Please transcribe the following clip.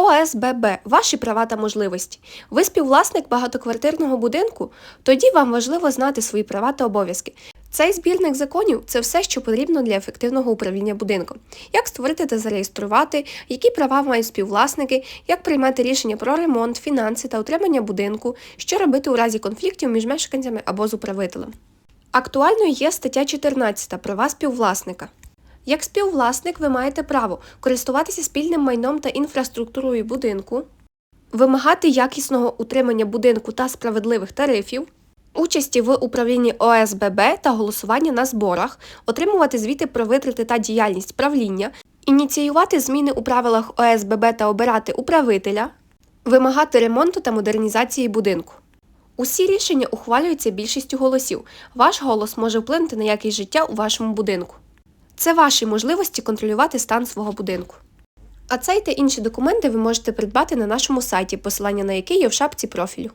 ОСББ ваші права та можливості. Ви співвласник багатоквартирного будинку? Тоді вам важливо знати свої права та обов'язки. Цей збірник законів це все, що потрібно для ефективного управління будинком. Як створити та зареєструвати, які права мають співвласники, як приймати рішення про ремонт, фінанси та утримання будинку, що робити у разі конфліктів між мешканцями або з управителем. Актуальною є стаття 14 права співвласника. Як співвласник ви маєте право користуватися спільним майном та інфраструктурою будинку, вимагати якісного утримання будинку та справедливих тарифів, участі в управлінні ОСББ та голосування на зборах, отримувати звіти про витрати та діяльність правління, ініціювати зміни у правилах ОСББ та обирати управителя, вимагати ремонту та модернізації будинку. Усі рішення ухвалюються більшістю голосів. Ваш голос може вплинути на якість життя у вашому будинку. Це ваші можливості контролювати стан свого будинку. А цей та інші документи ви можете придбати на нашому сайті, посилання на який є в шапці профілю.